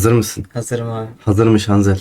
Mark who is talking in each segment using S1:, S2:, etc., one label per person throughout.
S1: Hazır mısın?
S2: Hazırım abi.
S1: Hazırmış Hanzel.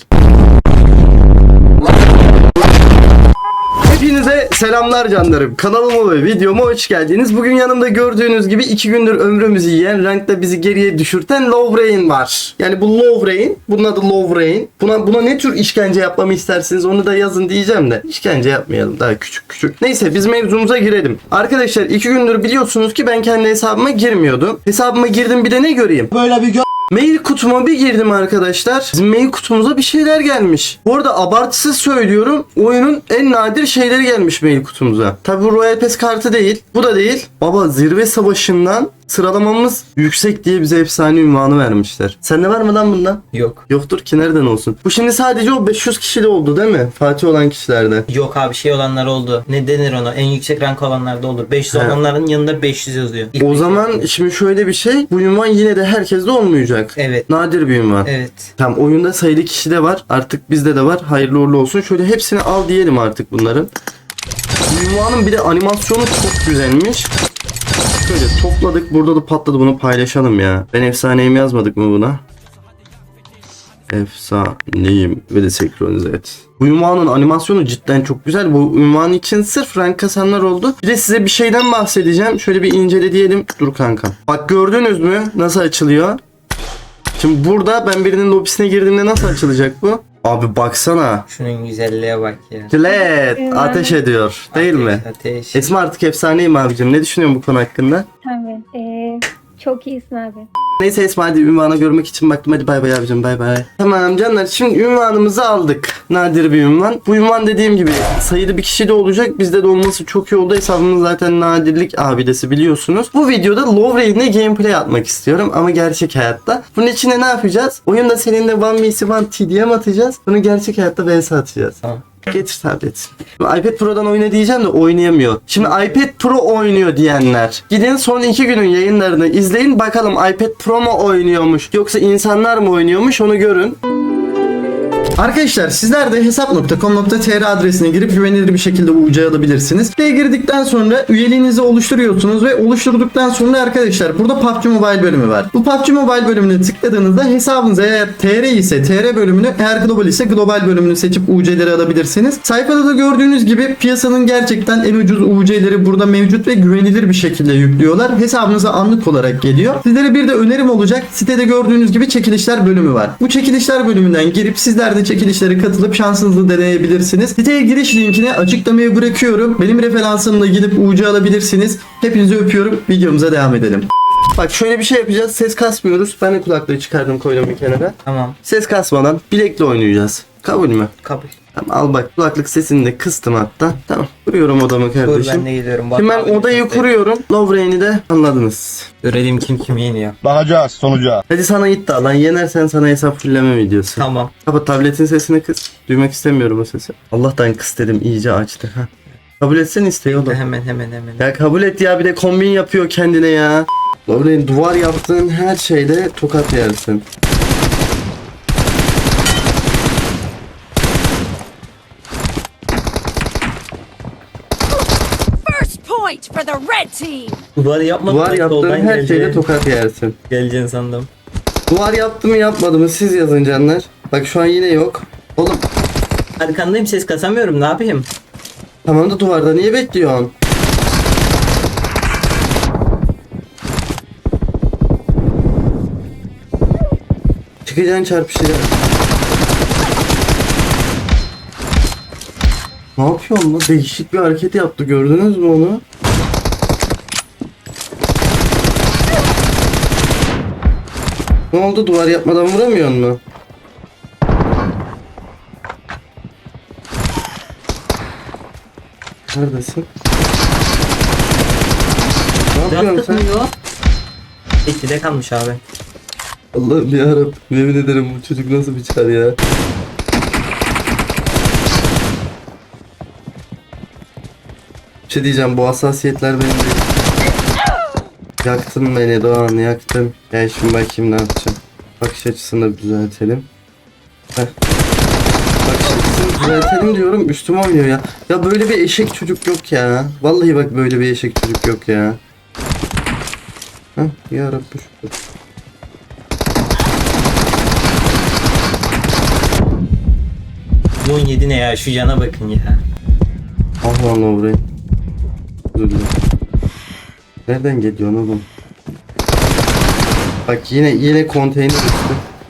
S1: Hepinize selamlar canlarım. Kanalıma ve videoma hoş geldiniz. Bugün yanımda gördüğünüz gibi iki gündür ömrümüzü yiyen, rankta bizi geriye düşürten Low Rain var. Yani bu Low Rain, bunun adı Low Rain. Buna, buna ne tür işkence yapmamı istersiniz onu da yazın diyeceğim de. İşkence yapmayalım daha küçük küçük. Neyse biz mevzumuza girelim. Arkadaşlar iki gündür biliyorsunuz ki ben kendi hesabıma girmiyordum. Hesabıma girdim bir de ne göreyim?
S3: Böyle bir
S1: Mail kutuma bir girdim arkadaşlar. Bizim mail kutumuza bir şeyler gelmiş. Bu arada abartısız söylüyorum. Oyunun en nadir şeyleri gelmiş mail kutumuza. Tabi bu Royal Pass kartı değil. Bu da değil. Baba zirve savaşından sıralamamız yüksek diye bize efsane ünvanı vermişler. Sende var mı lan bundan?
S2: Yok.
S1: Yoktur ki nereden olsun. Bu şimdi sadece o 500 kişili oldu değil mi? Fatih olan kişilerde.
S2: Yok abi şey olanlar oldu. Ne denir ona? En yüksek rank olanlarda olur. 500
S1: He.
S2: olanların yanında 500 yazıyor. İlk
S1: O zaman şimdi şöyle bir şey. Bu ünvan yine de herkeste olmayacak.
S2: Evet.
S1: Nadir bir ünvan.
S2: Evet.
S1: Tam oyunda sayılı kişi de var. Artık bizde de var. Hayırlı uğurlu olsun. Şöyle hepsini al diyelim artık bunların. Ünvanın bir de animasyonu çok güzelmiş. Şöyle topladık. Burada da patladı. Bunu paylaşalım ya. Ben efsaneyim yazmadık mı buna? Efsaneyim ve de senkronize et. Bu ünvanın animasyonu cidden çok güzel. Bu ünvan için sırf rank kasanlar oldu. Bir de size bir şeyden bahsedeceğim. Şöyle bir incele diyelim. Dur kanka. Bak gördünüz mü nasıl açılıyor? Şimdi burada ben birinin lobisine girdiğimde nasıl açılacak bu? Abi baksana.
S2: Şunun güzelliğe bak ya.
S1: Led ateş ediyor değil mi?
S2: Ateş.
S1: Esma artık efsaneyim abicim. Ne düşünüyorsun bu konu hakkında?
S4: Tabii. Ee, çok iyisin abi.
S1: Neyse Esma hadi ünvanı görmek için baktım. Hadi bay bay abicim bay bay. Tamam canlar şimdi ünvanımızı aldık. Nadir bir ünvan. Bu ünvan dediğim gibi sayılı bir kişi de olacak. Bizde de olması çok iyi oldu. Hesabımız zaten nadirlik abidesi biliyorsunuz. Bu videoda Low Raid'le gameplay atmak istiyorum ama gerçek hayatta. Bunun için de ne yapacağız? Oyunda seninle One vs One TDM atacağız. Bunu gerçek hayatta vs atacağız.
S2: Tamam.
S1: Getir tablet. iPad Pro'dan oyna diyeceğim de oynayamıyor. Şimdi iPad Pro oynuyor diyenler. Gidin son iki günün yayınlarını izleyin. Bakalım iPad Pro mu oynuyormuş yoksa insanlar mı oynuyormuş onu görün. Arkadaşlar sizler de hesap.com.tr adresine girip güvenilir bir şekilde UC alabilirsiniz. Siteye girdikten sonra üyeliğinizi oluşturuyorsunuz ve oluşturduktan sonra arkadaşlar burada PUBG Mobile bölümü var. Bu PUBG Mobile bölümüne tıkladığınızda hesabınız eğer TR ise TR bölümünü eğer global ise global bölümünü seçip UC'leri alabilirsiniz. Sayfada da gördüğünüz gibi piyasanın gerçekten en ucuz UC'leri burada mevcut ve güvenilir bir şekilde yüklüyorlar. Hesabınıza anlık olarak geliyor. Sizlere bir de önerim olacak. Sitede gördüğünüz gibi çekilişler bölümü var. Bu çekilişler bölümünden girip sizler de çekilişlere katılıp şansınızı deneyebilirsiniz. Siteye giriş linkini açıklamaya bırakıyorum. Benim referansımla gidip UC alabilirsiniz. Hepinizi öpüyorum. Videomuza devam edelim. Bak şöyle bir şey yapacağız. Ses kasmıyoruz. Ben de kulaklığı çıkardım koydum bir kenara.
S2: Tamam.
S1: Ses kasmadan bilekle oynayacağız. Kabul mü?
S2: Kabul.
S1: Tamam al bak kulaklık sesini de kıstım hatta. Tamam. Kuruyorum odamı
S2: Dur
S1: kardeşim.
S2: ben de geliyorum. Bak
S1: Şimdi ben
S2: abi,
S1: odayı
S2: bak.
S1: kuruyorum. Low Rain'i de anladınız.
S2: Görelim kim kimi yeniyor.
S3: bakacağız sonuca.
S1: Hadi sana iddia lan. Yenersen sana hesap fulleme videosu.
S2: Tamam.
S1: Kapat tabletin sesini kıs. Duymak istemiyorum o sesi. Allah'tan kıs dedim iyice açtı. Ha. Kabul etsen isteği oğlum.
S2: Hemen hemen hemen.
S1: Ya kabul et ya bir de kombin yapıyor kendine ya. Low Rain duvar yaptığın her şeyde tokat yersin.
S5: Point for the red team.
S2: Duvar yapmadım.
S1: Duvar yaptığın her şeyde tokat yersin.
S2: Geleceğini sandım.
S1: Duvar yaptı mı yapmadı mı siz yazın canlar. Bak şu an yine yok. Oğlum
S2: Arkandayım ses kasamıyorum ne yapayım?
S1: tamam da duvarda niye bekliyorsun? Çıkacaksın çarpışacaksın. Ne yapıyorsun lan? Değişik bir hareket yaptı gördünüz mü onu? Ne oldu duvar yapmadan vuramıyor mu? Neredesin? Ne yapıyorsun sen?
S2: mı yok? İkide kalmış abi.
S1: Allah'ım yarabbim yemin ederim bu çocuk nasıl bir çar ya. Bir şey diyeceğim bu hassasiyetler benim değil. Yaktın beni Doğan yaktın. Gel şimdi bakayım ne yapacağım. Bakış açısını düzeltelim. Heh. Bakış açısını düzeltelim diyorum üstüme oynuyor ya. Ya böyle bir eşek çocuk yok ya. Vallahi bak böyle bir eşek çocuk yok ya. Heh yarabbim şükür.
S2: Milyon yedi ne ya şu cana bakın ya.
S1: Allah Allah burayı. Dur dur. Nereden geliyorsun oğlum? Bak yine yine konteyner üstü.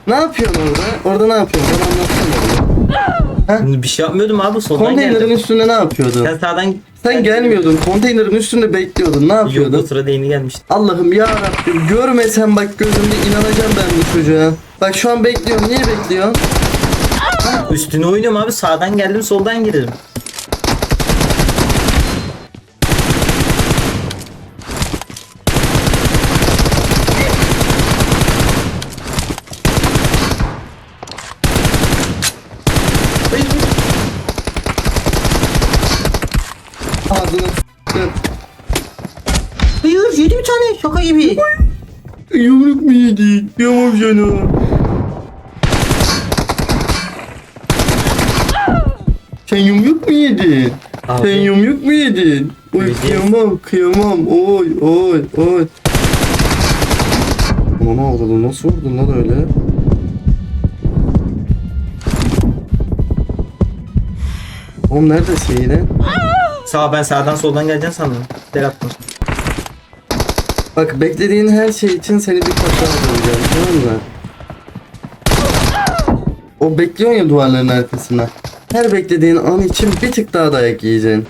S1: Ne yapıyorsun orada? Orada ne yapıyorsun? Bana anlatsana. oğlum.
S2: Bir şey yapmıyordum abi soldan
S1: Konteynerin
S2: geldim.
S1: üstünde ne yapıyordun?
S2: Sen sağdan...
S1: Sen gelmiyordun. Konteynerin üstünde bekliyordun. Ne
S2: Yok
S1: yapıyordun?
S2: o sırada yeni gelmişti.
S1: Allah'ım ya Rabbim görmesen bak gözümde inanacağım ben bu çocuğa. Bak şu an bekliyorum. Niye bekliyorsun?
S2: Üstüne oynuyorum abi sağdan geldim soldan girerim. Tane şaka gibi.
S1: Yumruk mu yedin? Yamam canım. Sen yumruk mu yedin?
S2: Abi.
S1: Sen yumruk mu yedin? Oy
S2: Yedim.
S1: kıyamam kıyamam oy oy oy. Aman avradı nasıl vurdun lan öyle? Oğlum neredesin yine?
S2: Sağ ben sağdan soldan geleceğim sandım. Del attım.
S1: Bak beklediğin her şey için seni bir kat daha vuracağım tamam mı? O bekliyorsun ya duvarların arkasında. Her beklediğin an için bir tık daha dayak yiyeceksin.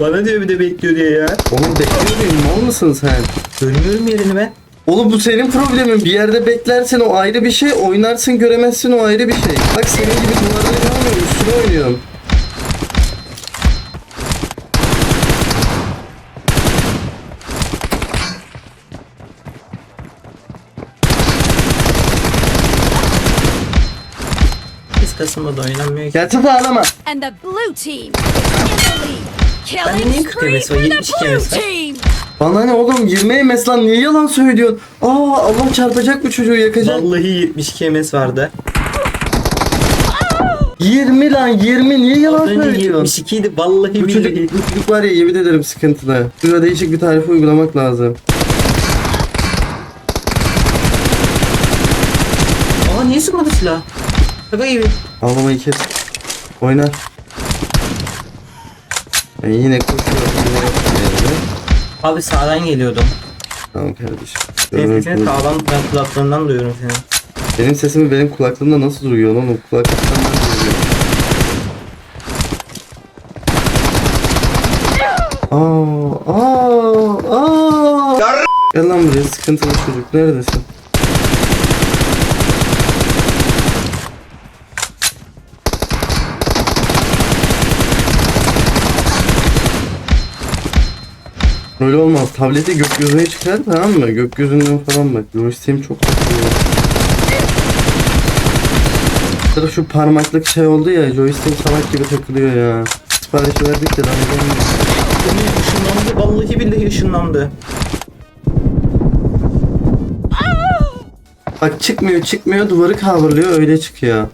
S2: Bana diyor bir de bekliyor diye ya.
S1: Oğlum bekliyor muyum? Mal mısın sen?
S2: Görmüyorum yerini ben.
S1: Oğlum bu senin problemin. Bir yerde beklersen o ayrı bir şey. Oynarsın göremezsin o ayrı bir şey. Bak senin gibi duvarları kalmıyor. Üstüne oynuyorum.
S2: Biz Kasım'da oynanmıyor ki.
S1: Gerçek ağlama.
S5: And the blue team is in the lead.
S2: Ben
S5: Killing
S2: niye
S5: spree
S2: kırmızı var?
S5: for the
S2: 72
S5: blue
S2: mesela.
S5: team.
S1: Bana ne oğlum 20 MS lan niye yalan söylüyorsun? Aa Allah çarpacak bu çocuğu yakacak.
S2: Vallahi 72 MS vardı.
S1: 20 lan 20 niye yalan
S2: Az önce
S1: söylüyorsun?
S2: 72 idi vallahi
S1: Bu çocuk, bu çocuk var ya yemin ederim sıkıntılı. Şurada değişik bir tarife uygulamak lazım.
S2: Aa niye sıkmadı silah? Şaka gibi.
S1: Ağlamayı kes. Oyna. Ben yine koşuyorum. Yine yapıyorum.
S2: Abi sağdan geliyordum.
S1: Tamam kardeşim.
S2: Senin
S1: Görmek
S2: sesini
S1: bu-
S2: sağdan ben kulaklarından duyuyorum seni.
S1: Benim sesimi benim kulaklığımda nasıl duyuyor lan o kulaklıktan ben duyuyorum. Aa, aa, aa. Gel lan buraya sıkıntılı çocuk neredesin? Böyle olmaz. Tableti gökyüzüne çıkar tamam mı? Gökyüzünden falan bak. Joystick'im çok kötü. Sırf şu parmaklık şey oldu ya. Joystick salak gibi takılıyor ya. Sipariş verdik de daha gelmiyor.
S2: Yemin ışınlandı vallahi billahi ışınlandı.
S1: Bak çıkmıyor çıkmıyor duvarı kavurluyor öyle çıkıyor.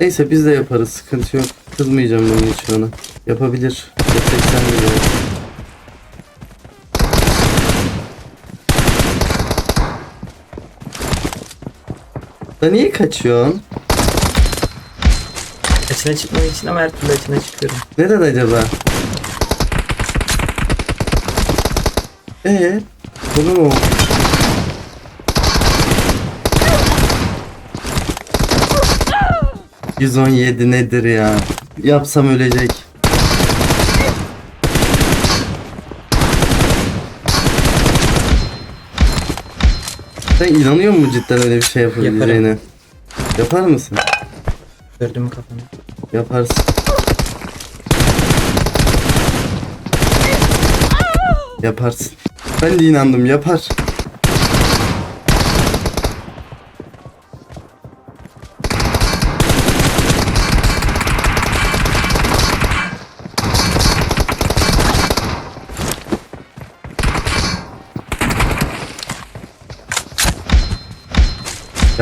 S1: Neyse biz de yaparız sıkıntı yok. Kızmayacağım bunun için ona. Yapabilir. Destek Da niye kaçıyorsun?
S2: Açına çıkmak için ama her türlü açına çıkıyorum.
S1: Neden acaba? Ee, bunu mu? ...117 nedir ya? Yapsam ölecek. Sen inanıyor musun cidden öyle bir şey yapabileceğine? Yapar mısın?
S2: Gördün mü kafanı?
S1: Yaparsın. Yaparsın. Ben de inandım yapar.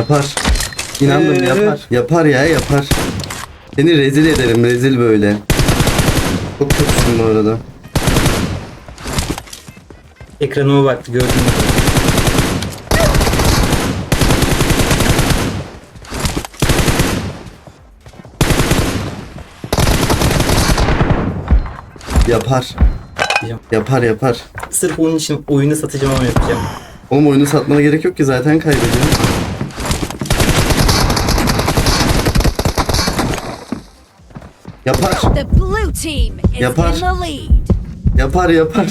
S1: Yapar. İnandım
S2: Ee?
S1: yapar. Yapar ya yapar. Seni rezil ederim rezil böyle. Çok kötüsün bu arada.
S2: Ekranıma baktı gördün mü?
S1: Yapar. Yapar yapar.
S2: Sırf onun için oyunu satacağım ama yapacağım.
S1: Oğlum oyunu satmana gerek yok ki zaten kaybediyorsun. Yapar.
S5: The blue team is
S1: Yapar.
S5: in the lead.
S1: Yapar yapar.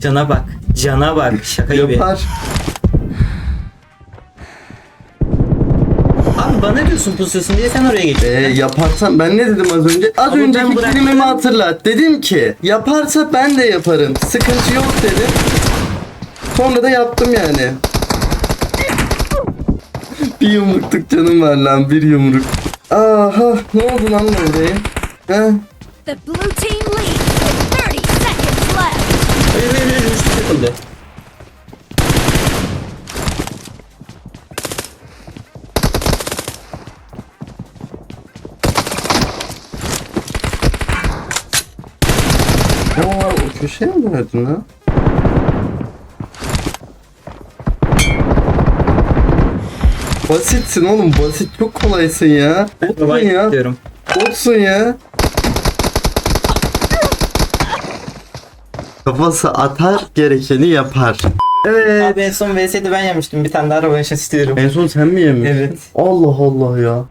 S2: Cana bak. Cana bak. Şaka gibi.
S1: Yapar.
S2: Abi bana diyorsun pusuyorsun diye sen oraya
S1: Ee,
S2: geçtin.
S1: yaparsan ben ne dedim az önce? Az
S2: Ama ben
S1: önceki
S2: bıraktım.
S1: kelimemi hatırlat. Dedim ki yaparsa ben de yaparım. Sıkıntı yok dedim. Sonra da yaptım yani. bir yumrukluk canım var lan bir yumruk. Aha ne oldu lan oraya? Ha?
S5: The blue team leads with 30 seconds left.
S2: Hayır hayır hayır. Üstü takıldı.
S1: Aa, o köşeye mi verdin lan? Basitsin oğlum basit çok kolaysın ya. Botsun
S2: Kolay
S1: ya.
S2: diyorum.
S1: Botsun ya. Kafası atar gerekeni yapar. Evet.
S2: Abi en son VS'de ben yemiştim. Bir tane daha rövanş istiyorum.
S1: En son sen mi yemiş?
S2: Evet.
S1: Allah Allah ya.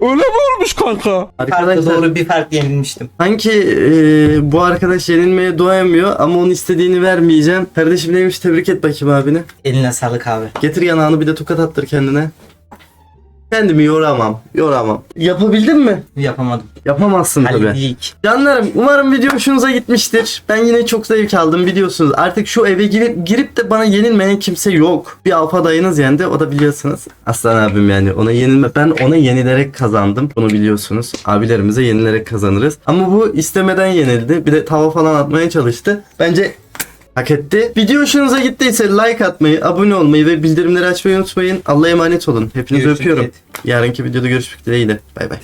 S2: Farklı
S1: Arkadaşlar
S2: doğru bir fark yenilmiştim.
S1: sanki e, bu arkadaş yenilmeye doyamıyor ama onun istediğini vermeyeceğim. Kardeşim neymiş tebrik et bakayım abini.
S2: Eline sağlık abi.
S1: Getir yanağını bir de tokat attır kendine. Kendimi yoramam. Yoramam. Yapabildin mi?
S2: Yapamadım.
S1: Yapamazsın tabii.
S2: Halledik.
S1: Canlarım umarım video hoşunuza gitmiştir. Ben yine çok zevk aldım biliyorsunuz. Artık şu eve girip, girip de bana yenilmeyen kimse yok. Bir alfa dayınız yendi o da biliyorsunuz. Aslan abim yani ona yenilme. Ben ona yenilerek kazandım. Bunu biliyorsunuz. Abilerimize yenilerek kazanırız. Ama bu istemeden yenildi. Bir de tava falan atmaya çalıştı. Bence hak etti. Video hoşunuza gittiyse like atmayı, abone olmayı ve bildirimleri açmayı unutmayın. Allah'a emanet olun. Hepinizi
S2: Görüşürüz.
S1: öpüyorum. Yarınki videoda görüşmek dileğiyle. Bay bay.